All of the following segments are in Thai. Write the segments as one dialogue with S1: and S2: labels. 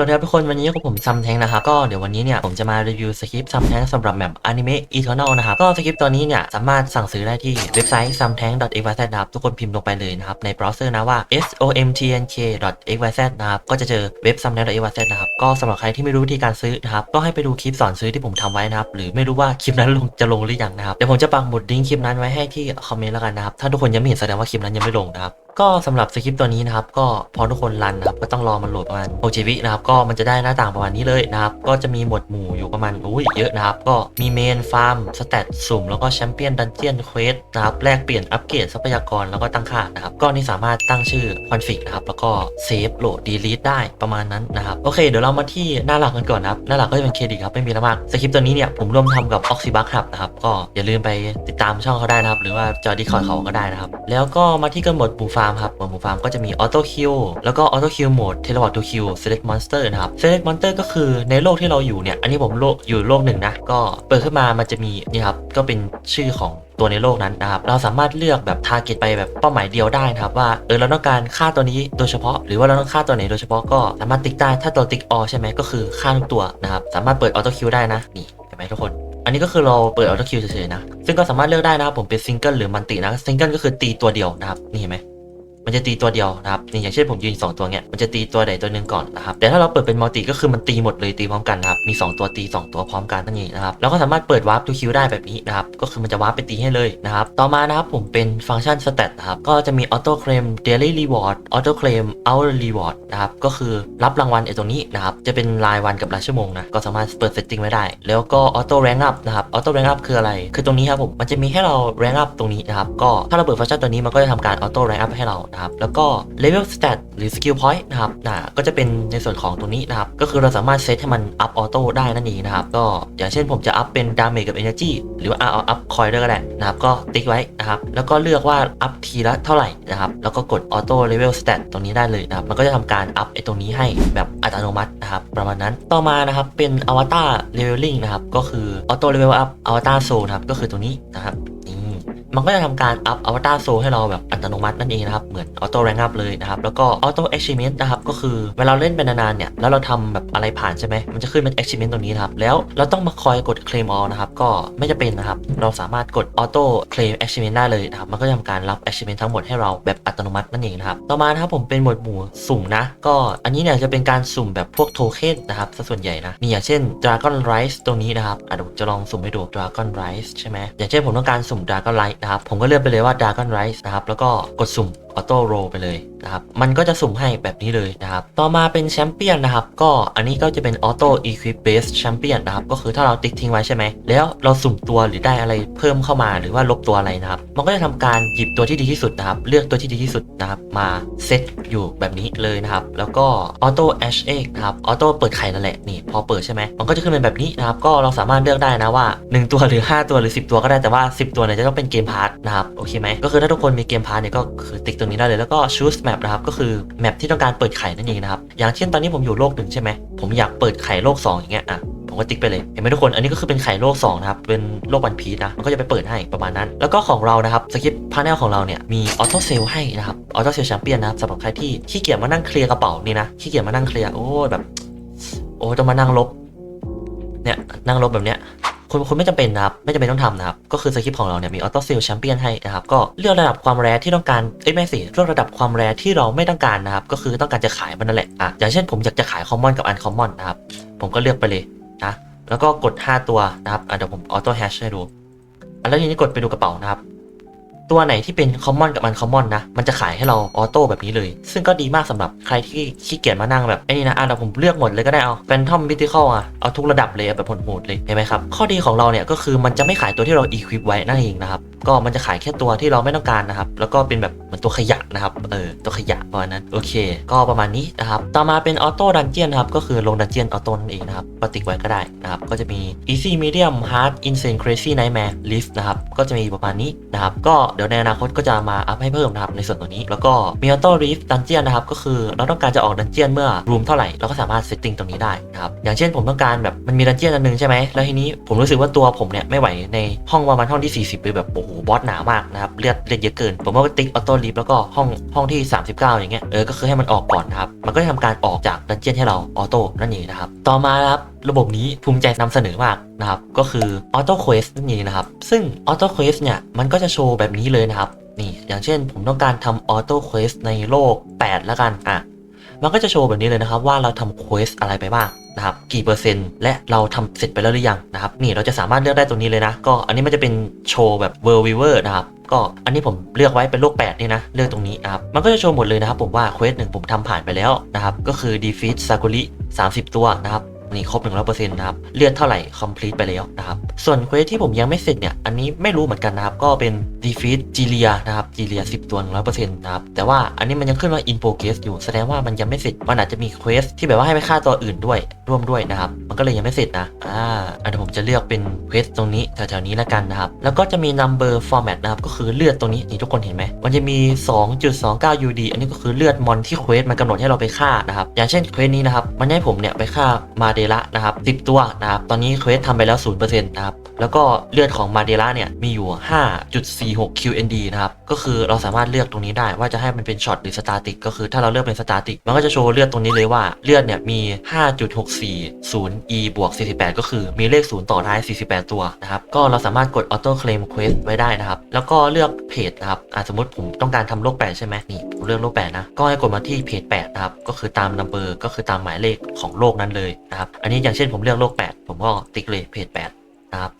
S1: สวัสดีครับทุกคนวันนี้กับผมซัมแทงนะครับก็เดี๋ยววันนี้เนี่ยผมจะมารีวิวสคริปต์ซัมแทงสำหรับแมปอนิเมะอีเทอร์นลนะครับก็สคริปต์ตัวนี้เนี่ยสามารถสั่งซื้อได้ที่เว็บไซต์ samtang.xyz นะครับทุกคนพิมพ์ลงไปเลยนะครับในเบราว์เซอร์นะว่า somtnk.xyz นะครับก็จะเจอเว็บ samtang.xyz นะครับก็สำหรับใครที่ไม่รู้วิธีการซื้อนะครับก็ให้ไปดูคลิปสอนซื้อที่ผมทำไว้นะครับหรือไม่รู้ว่าคลิปนั้นลงจะลงหรือยังนะครับเดี๋ยวผมจะปักหมุดลิงก์คลิปนั้นไว้ให้ที่คอมเมนต์แล้วกันนะครับถ้าทุกคนยังไม่เห็นแสดงว่าคลิปนั้นยังไม่ลงนะครับ ก็สำหรับสคริปต์ตัวนี้นะครับก็พอทุกคนรันนะครับก็ต้องรอมันโหลดประมาณ6 GB นะครับก็มันจะได้หน้าต่างประมาณนี้เลยนะครับก็จะมีหมวดหมู่อยู่ประมาณอุ้ยเยอะนะครับก็มีเมนฟาร์มสเตตสุ่มแล้วก็แชมเปี้ยนดันเจียนเควสนะครับแลกเปลี่ยนอัปเกรดทรัพยากรแล้วก็ตั้งค่านะครับก็นี่สามารถตั้งชื่อคอนฟิกนะครับแล้วก็เซฟโหลดดีลีทได้ประมาณนั้นนะครับโอเคเดี๋ยวเรามาที่หน้าหลักกันก่อนนะครับหน้าหลักก็จะเป็นเครดิตครับไม่มีอะไรมากสคริปต์ตัวนี้เนี่ยผมร่วมทำกับ Oxybuck Hub นะครับก็อย่าลืมไปติดตามช่องเขาได้นะครับหรือว่าจอดีคอยเขาก็ได้นะครับแล้วก็มาที่กันหมดหมู่ฟาร์มครับหมวดหมู่ฟาร์มก็จะมีออโต้คิวแล้วก็ออโต้คิวโหมดเทเลพอร์ตทูคิวเซเลกมอนสเตอร์นะครับเซเลกมอนสเตอร์ก็คือในโลกที่เราอยู่เนี่ย อันนี้ผมโลกอยู่โลกหนึ่งนะ ก็เปิดขึ้นมามันจะมีนี่ครับ ก็เป็นชื่อของตัวในโลกนั้นนะครับ เราสามารถเลือกแบบทาร์เก็ตไปแบบเป้าหมายเดียวได้นะครับ ว่าเออเราต้องการฆ่าตัวนี้โดยเฉพาะ หรือว่าเราต้องฆ่าตัวไหนโดยเฉพาะก็สามารถติ๊กได้ถ้าตัวติ๊กออใช่ไหมก็คือฆ่าทุกตัวนะครับสามารถเปิดออโต้คิวได้นะนี่เห็นไหมทุกคนอันนี้ก็คือเราเปิดออโต้คิวเฉยๆนะ ซึ่งก็สามารถเลือกได้นะครับผมเป็นซิงเกิลหรือมันตินะ ซิงเกิลก็คือตีตัวเดียวนะครับ นี่เห็นไหม มันจะตีตัวเดียวนะครับนี่อย่างเช่นผมยืน 2 ตัวเนี้ยมันจะตีตัวใดตัวหนึ่งก่อนนะครับแต่ถ้าเราเปิดเป็นมัลติก็คือมันตีหมดเลยตีพร้อมกันนะครับมี 2 ตัวตี 2 ตัวพร้อมกันนั่นเองนะครับแล้วก็สามารถเปิดวาร์ปทูคิวได้แบบนี้นะครับก็คือมันจะวาร์ปไปตีให้เลยนะครับต่อมานะครับผมเป็นฟังก์ชันสเตตนะครับก็จะมีออโต้เคลมเดลี่รีวอร์ดออโต้เคลมเอาร์รีวอร์ดนะครับก็คือรับรางวัลไอ้ตรงนี้นะครับจะเป็นรายวันกับรายชั่วโมงนะก็สามารถเปิดเซตติ้งไว้ได้ แล้วก็ออโต้แรงอัพนะครับออโต้แรงอัพคืออะไร คือตรงนี้ครับผมมันจะมีให้เราแรงอัพตรงนี้นะครับก็ถ้าเราเปิดฟังก์ชันตัวนี้มันก็จะทำการออโต้แรงอัพให้เรานะครับ แล้วก็เลเวลสเตตหรือสกิลพอยต์นะครับนะก็จะเป็นในส่วนของตรงนี้นะครับ ก็คือเราสามารถเซตให้มันอัพออโต้ได้นั่นเองนะครับ ก็อย่างเช่นผมจะอัพเป็นดาเมจกับ Energy หรือว่าเอาอัพคอยด้วยก็ได้นะครับ ก็ติ๊กไว้นะครับ แล้วก็เลือกว่าอัพทีละเท่าไหร่นะครับ แล้วก็กดออโต้เลเวลสเตตตรงนี้ได้เลยนะครับ มันก็จะทำการอัพไอตรงนี้ให้แบบอัตโนมัตินะครับ ประมาณนั้น ต่อมานะครับ เป็นอวตารเลเวลลิ่งนะครับ ก็คือออโต้เลเวลอัพอวตารโซนะครับ ก็คือตัวนี้นะครับ มันก็จะทำการอัพอวตารโซให้เราแบบอัตโนมัตินั่นเองนะครับ เหมือนออโต้แรงอัพเลยนะครับ แล้วก็ออโต้เอ็กซิเมนต์นะครับ ก็คือเวลาเราเล่นไปนานๆเนี่ย แล้วเราทำแบบอะไรผ่านใช่ไหม มันจะขึ้นเป็นเอ็กซิเมนต์ตรงนี้นะครับ แล้วเราต้องมาคอยกดเคลมออนะครับ ก็ไม่จะเป็นนะครับ เราสามารถกดออโต้เคลมเอ็กซิเมนต์ได้เลยนะครับ มันก็จะทำการรับเอ็กซิเมนต์ทั้งหมดให้เราแบบอัตโนมัตินั่นเองนะครับ ต่อมานะครับผมเป็นหมวดหมู่สุ่มนะ ก็อันนี้เนี่ยจะเป็นการสุ่มแบบพวกโทเค็นนะครับส่วนใหญ่นะนี่อย่างเช่น Dragon Rise ตรงนี้นะครับอะเดี๋ยวจะลองสุ่มให้ดู Dragon Rise ใช่ไหมอย่างเช่นผมต้องการสุ่ม Dragon Rise นะครับผมก็เลือกไปเลยว่า Dragon Rise นะครับแล้วก็กดสุ่มออโต้โรไปเลยนะครับมันก็จะสุ่มให้แบบนี้เลยนะครับต่อมาเป็นแชมเปี้ยนนะครับก็อันนี้ก็จะเป็นออโต้อีควิปเบสแชมเปี้ยนนะครับก็คือถ้าเราติ๊กทิ้งไว้ใช่ไหมแล้วเราสุ่มตัวหรือได้อะไรเพิ่มเข้ามาหรือว่าลบตัวอะไรนะครับมันก็จะทำการหยิบตัวที่ดีที่สุดนะครับเลือกตัวที่ดีที่สุดนะครับมาเซตอยู่แบบนี้เลยนะครับแล้วก็ออโต้แอชเอ็กนะครับออโต้เปิดไข่นั่นแหละนี่พอเปิดใช่ไหมมันก็จะขึ้นเป็นแบบนี้นะครับก็เราสามารถเลือกได้นะว่า 1 ตัวหรือ 5 ตัวหรือ 10 ตัวก็ได้แต่ว่า 10 ตัวเนี่ยจะต้องเป็นเกมพาร์ทนะครับโอเคไหมก็คือถ้าทุกคนมีเกมพาร์ทเนี่ยก็คือติ๊กตรงนี้ได้เลยแล้วก็ choose map นะครับก็คือแมปที่ต้องการเปิดไข่นั่นเองนะครับอย่างเช่นตอนนี้ผมอยู่โลกหนึ่งใช่ไหมผมอยากเปิดไข่โลกสองอย่างเงี้ยอะผมก็ติ๊กไปเลยเห็นไหมทุกคนอันนี้ก็คือเป็นไข่โลก2นะครับเป็นโลกวันพีชนะมันก็จะไปเปิดให้ประมาณนั้น แล้วก็ของเรานะครับสคริปต์พาร์เนลของเราเนี่ยมีออโต้เซลให้นะครับออโต้เซลแชมเปี้ยนนะครับสำหรับใครที่ขี้เกียจมานั่งเคลียร์กระเป๋านี่นะขี้เกียจมานั่งเคลียร์โอ้แบบ โอ้ต้องมานั่งลบเนี่ยนั่งลบแบบเนี้ย คุณคุณไม่จำเป็นนะครับ ไม่จำเป็นต้องทำนะครับ ก็คือสคริปต์ของเราเนี่ยมีออโต้เซลแชมเปี้ยนให้นะครับ ก็เลือกระดับความแรที่ต้องการเอ้ยไม่สิเลือกระดับความแรที่เราไม่ต้องการนะครับ ก็คือต้องการจะขายมันนั่นแหละอะอย่างเช่นผมอยากจะขายคอมมอนกับอันคอมมอนนะครับ ผมก็เลือกไปเลยนะแล้วก็กด 5 ตัวนะครับอะเดี๋ยวผมออโต้แฮชให้ดูอะแล้วทีนี้กดไปดูกระเป๋านะครับ ตัวไหนที่เป็นคอมมอนกับอันคอมมอนนะ มันจะขายให้เราออโต้แบบนี้เลย ซึ่งก็ดีมากสำหรับใครที่ขี้เกียจมานั่งแบบไอ้นี่นะอะเราผมเลือกหมดเลยก็ได้เอาแฟนทอมบิทิคอลอะเอาทุกระดับเลยแบบโหมดเลยเห็นไหมครับข้อดีของเราเนี่ยก็คือมันจะไม่ขายตัวที่เราอีควิปไว้นั่นเองนะครับก็มันจะขายแค่ตัวที่เราไม่ต้องการนะครับ แล้วก็เป็นแบบเหมือนตัวขยะนะครับ เออ ตัวขยะประมาณนั้น โอเค ก็ประมาณนี้นะครับ ต่อมาเป็นออโต้ดันเจียนครับ ก็คือลงดันเจียนออโต้นั่นเองนะครับ ก็ติ๊กไว้ก็ได้นะครับ ก็จะมี easy medium hard insane crazy nightmare lift นะครับ ก็จะมีประมาณนี้นะครับ ก็เดี๋ยวในอนาคตก็จะมาอัพให้เพิ่มนะครับในส่วนตัวนี้ แล้วก็มีออโต้รีฟดันเจียนนะครับ ก็คือเราต้องการจะออกดันเจียนเมื่อรูมเท่าไหร่เราก็สามารถเซตติ้งตรงนี้ได้นะครับ อย่างเช่นผมต้องการแบบมันมีดันเจียนอันหนึงใช่ไหมแล้วทีนี้ผมรู้สึกว่าตัวผมเนี่ยไม่ไหวในห้องประมาณห้องที่ 40ไปแบบโอ้โหโหบอสหนามากนะครับเลือดเลือดเยอะเกิน ผมก็ติ๊กออโต้ลิฟแล้วก็ห้องห้องที่ 39 อย่างเงี้ยเออก็คือให้มันออกก่อนนะครับมันก็จะทำการออกจากดันเจียนให้เราออโต้นั่นเองนะครับต่อมาครับระบบนี้ภูมิใจนำเสนอมากนะครับก็คือออโต้เควสนั่นเองนะครับซึ่งออโต้เควสเนี่ยมันก็จะโชว์แบบนี้เลยนะครับนี่อย่างเช่นผมต้องการทำออโต้เควสในโลก 8 แล้วกันอะ มันก็จะโชว์แบบนี้เลยนะครับว่าเราทำเควสอะไรไปบ้างนะครับกี่เปอร์เซ็นต์และเราทำเสร็จไปแล้วหรือยังนะครับนี่เราจะสามารถเลือกได้ตรงนี้เลยนะ ก็อันนี้มันจะเป็นโชว์แบบ World Viewer นะครับก็อันนี้ผมเลือกไว้เป็นโลก8นี่นะเลือกตรงนี้นะครับมันก็จะโชว์หมดเลยนะครับผมว่าเควสหนึ่งผมทำผ่านไปแล้วนะครับก็คือ defeat sakuri 30 ตัวนะครับ นี่ครบ100%นะครับเลือดเท่าไหร่ complete ไปแล้วนะครับส่วนเควสที่ผมยังไม่เสร็จเนี่ยอันนี้ไม่รู้เหมือนกันนะครับก็เป็น defeat จีเลียนะครับจีเลีย10ตัว100%นะครับแต่ว่าอันนี้มันยังขึ้นว่า in progress อยู่แสดงว่ามันยังไม่เสร็จมันอาจจะมีเควสที่แบบว่าให้ไปฆ่าตัวอื่นด้วยร่วมด้วยนะครับมันก็เลยยังไม่เสร็จนะอ่าอันนี้ผมจะเลือกเป็นเควสตรงนี้แถวๆนี้แล้วกันนะครับแล้วก็จะมี number format นะครับก็คือเลือดตรงนี้นี่ทุกคนเห็นไหมมันจะมี 2.29 UD อันนี้ก็คือเลือดมอนที่เควสมันกำหนดให้เราไปฆ่านะครับอย่างเช่นเควสนี้นะครับมันให้ผมเนี่ยไปฆ่ามาเดละนะครับ 10 ตัวนะครับ ตอนนี้เควสทำไปแล้ว 0%นะครับ แล้วก็เลือดของมาเดละเนี่ยมีอยู่ 5.46 QND นะครับ ก็คือเราสามารถเลือกตรงนี้ได้ว่าจะให้มันเป็นช็อตหรือสตาติก ก็คือถ้าเราเลือกเป็นสตาติก มันก็จะโชว์เลือดตรงนี้เลยว่าเลือดเนี่ยมี 5.640 E บวก 48 ก็คือมีเลข 0 ต่อท้าย 48 ตัวนะครับ ก็เราสามารถกด Auto Claim Quest ไว้ได้นะครับ แล้วก็เลือกเพจนะครับอะสมมติผมต้องการทำโลก8ใช่ไหมนี่ เลือกโลก8นะ ก็ให้กดมาที่เพจ8นะครับ ก็คือตามนัมเบอร์ก็คือตามหมายเลขของโลกนั้นเลยนะครับ อันนี้อย่างเช่นผมเลือกโลก8ผมก็ติ๊กเลยเพจ8นะครับ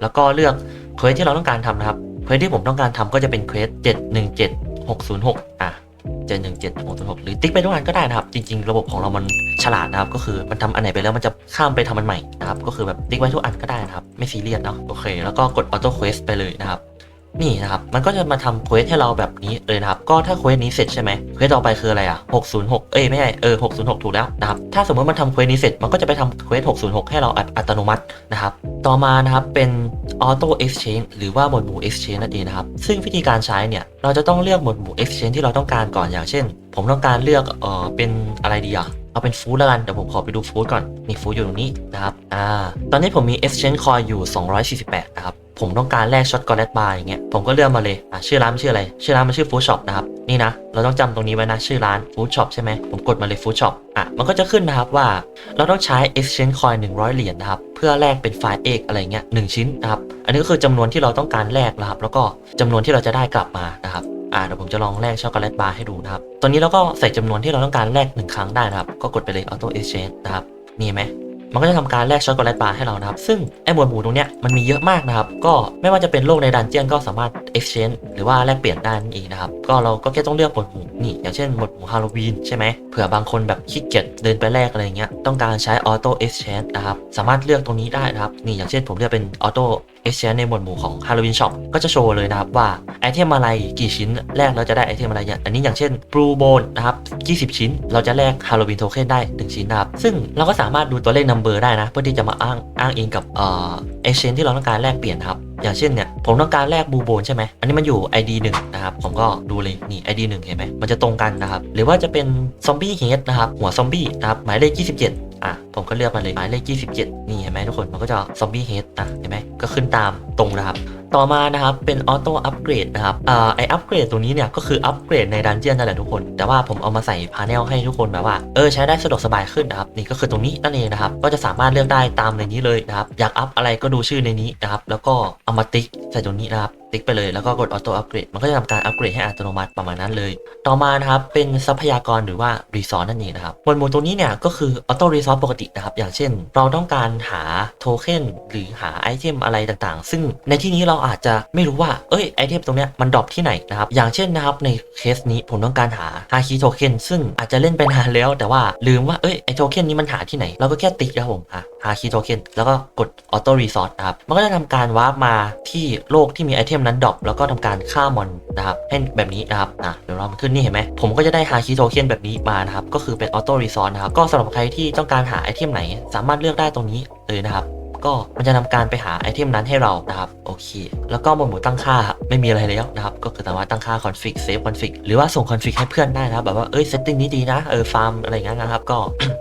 S1: แล้วก็เลือกเควสที่เราต้องการทำนะครับ เควสที่ผมต้องการทำก็จะเป็นเควส717606อะ717606หรือติ๊กไปทุกอันก็ได้นะครับ จริง ๆ ระบบของเรามันฉลาดนะครับ ก็คือมันทำอันไหนไปแล้วมันจะข้ามไปทำอันใหม่นะครับ ก็คือแบบติ๊กไว้ทุกอันก็ได้นะครับ ไม่ซีเรียสเนาะ โอเค แล้วก็กด auto quest ไปเลยนะครับ นี่นะครับ มันก็จะมาทำเควสให้เราแบบนี้เลยนะครับ ก็ถ้าเควสนี้เสร็จใช่ไหมเควสต่อไปคืออะไรอะ 606 เอ้ยไม่ใช่เออ 606 ถูกแล้วนะครับ ถ้าสมมติมันทำเควสนี้เสร็จ มันก็จะไปทำเควส 606 ให้เราอัตอัตโนมัตินะครับ ต่อมานะครับเป็น auto exchange หรือว่าหมวดหมู่ exchange นั่นเองนะครับ ซึ่งวิธีการใช้เนี่ยเราจะต้องเลือกหมวดหมู่ exchange ที่เราต้องการก่อนอย่างเช่น ผมต้องการเลือกเออเป็นอะไรดีอะเอาเป็นฟู้ดแล้วกันเดี๋ยวผมขอไปดูฟู้ดก่อนนี่ฟู้ดอยู่ตรงนี้นะครับอ่าตอนนี้ผมมี exchange coin อยู่ 248 นะครับ ผมต้องการแลกช็อตกอลเลตบาร์อย่างเงี้ยผมก็เลือกมาเลยอะชื่อร้านมันชื่ออะไร ชื่อร้านมันชื่อฟู้ดช็อปนะครับนี่นะ เราต้องจำตรงนี้ไว้นะชื่อร้านฟู้ดช็อปใช่ไหมผมกดมาเลยฟู้ดช็อปอะมันก็จะขึ้นนะครับว่าเราต้องใช้ exchange coin 100 เหรียญนะครับเพื่อแลกเป็นไฟล์เอกอะไรเงี้ยหนึ่งชิ้นนะครับอันนี้ก็คือจำนวนที่เราต้องการแลกนะครับแล้วก็จำนวนที่เราจะได้กลับมานะครับอ่าเดี๋ยวผมจะลองแลกช็อกโกแลตบาร์ให้ดูนะครับ ตอนนี้เราก็ใส่จำนวนที่เราต้องการแลกหนึ่งครั้งได้นะครับ ก็กดไปเลย auto exchange นะครับ นี่ไหม มันก็จะทำการแลกช็อกโกแลตบาร์ให้เรานะครับ ซึ่งไอ้หมวดหมู่ตรงเนี้ยมันมีเยอะมากนะครับ ก็ไม่ว่าจะเป็นโลกในดันเจียนก็สามารถ exchange หรือว่าแลกเปลี่ยนได้นั่นเองนะครับ ก็เราก็แค่ต้องเลือกหมวดหมู่นี่ อย่างเช่นหมวดหมู่ฮาโลวีนใช่ไหมเผื่อบางคนแบบขี้เกียจเดินไปแลกอะไรเงี้ยต้องการใช้ auto exchange นะครับสามารถเลือกตรงนี้ได้นะครับนี่อย่างเช่นผมเลือกเป็น auto exchange ในหมวดหมู่ของ Halloween Shop ก็จะโชว์เลยนะครับว่าไอเทมอะไรกี่ชิ้นแลกแล้วจะได้ไอเทมอะไรอย่างอันนี้อย่างเช่น Blue Bone นะครับ20 ชิ้น เราจะแลก Halloween Token ได้ 1 ชิ้นนะครับซึ่งเราก็สามารถดูตัวเลข number ได้นะ เพื่อที่จะมาอ้างอ้างอิงกับเอ่อ exchange ที่เราต้องการแลกเปลี่ยนครับอย่างเช่นเนี่ยผมต้องการแลกบูโบนใช่ไหมอันนี้มันอยู่ ID 1นะครับผมก็ดูเลยนี่ ID 1เห็นไหมมันจะตรงกันนะครับหรือว่าจะเป็นซอมบี้เฮดนะครับหัวซอมบี้นะครับหมายเลข27 อะผมก็เลือกมาเลยหมายเลข27 นี่เห็นไหมทุกคนมันก็จะซอมบี้เฮดอะเห็นไหมก็ขึ้นตามตรงนะครับ ต่อมานะครับเป็นออโต้อัปเกรดนะครับอ่าไออัปเกรดตรงนี้เนี่ยก็คืออัปเกรดในดันเจียนนั่นแหละทุกคน แต่ว่าผมเอามาใส่พาเนลให้ทุกคนแบบว่าเออใช้ได้สะดวกสบายขึ้นนะครับนี่ก็คือตรงนี้นั่นเองนะครับก็จะสามารถเลือกได้ตามในนี้เลยนะครับอยากอัพอะไรก็ดูชื่อในนี้นะครับแล้วก็เอามาติ๊กใส่ตรงนี้นะครับติ๊กไปเลยแล้วก็กดออโต้อัปเกรดมันก็จะทำการอัปเกรดให้อัตโนมัติประมาณนั้นเลย ต่อมานะครับเป็นทรัพยากรหรือว่ารีซอสนั่นเองนะครับหมวดหมู่ตรงนี้เนี่ยก็คือออโต้รีซอสปกตินะครับอย่างเช่น เราต้องการหาโทเค็นหรือหาไอเทมอะไรต่างๆ ซึ่งในที่นี้เราอาจจะไม่รู้ว่า เอ้ยไอเทมตรงเนี้ยมันดรอปที่ไหนนะครับ อย่างเช่นนะครับในเคสนี้ผมต้องการหาฮาคิโทเค็นซึ่งอาจจะเล่นไปนานแล้ว แต่ว่าลืมว่าเอ้ยไอโทเค็นนี้มันหาที่ไหน เราก็แค่ติ๊กนะครับผมอะฮาคิโทเค็นแล้วก็กดออโต้รีซอสนะครับ มันก็จะทำการวาร์ปมาที่โลกที่มีไอเทมนั้นดรอปแล้วก็ทำการฆ่ามอนนะครับให้แบบนี้นะครับอะเดี๋ยวเรามันขึ้นนี่เห็นไหมผมก็จะได้ฮาคิโทเค็นแบบนี้มานะครับ ก็คือเป็นออโต้รีซอสนะครับ ก็สำหรับใครที่ต้องการหาไอเทมไหน สามารถเลือกได้ตรงนี้เลยนะครับ ก็มันจะทำการไปหาไอเทมนั้นให้เรานะครับโอเค แล้วก็หมวดหมู่ตั้งค่าไม่มีอะไรแล้วนะครับก็คือสามารถตั้งค่า config save config หรือว่าส่ง config ให้เพื่อนได้นะครับแบบว่าเอ้ย setting นี้ดีนะเออฟาร์มอะไรเงี้ยนะครับก็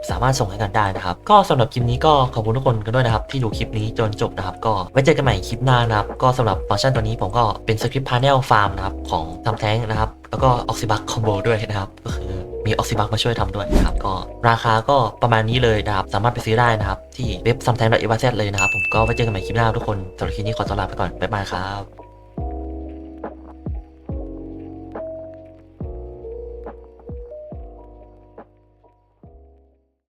S1: สามารถส่งให้กันได้นะครับก็สำหรับคลิปนี้ก็ขอบคุณทุกคนกันด้วยนะครับที่ดูคลิปนี้จนจบนะครับก็ไว้เจอกันใหม่คลิปหน้านะครับก็สำหรับฟังก์ชันตัวนี้ผมก็เป็นสคริปต์พาเนลฟาร์มนะครับของทำแท้งนะครับแล้วก็ออกซิบักคอมโบด้วยนะครับก็คือ มีออกซิบักมาช่วยทำด้วยนะครับก็ราคาก็ประมาณนี้เลยนะครับ สามารถไปซื้อได้นะครับ ที่เว็บซัมแทนดอทเอวาเซเลยนะครับ ผมก็ไว้เจอกันใหม่คลิปหน้าทุกคนสำหรับคลิปนี้ขอตัวลาไปก่อนบ๊ายบายครับ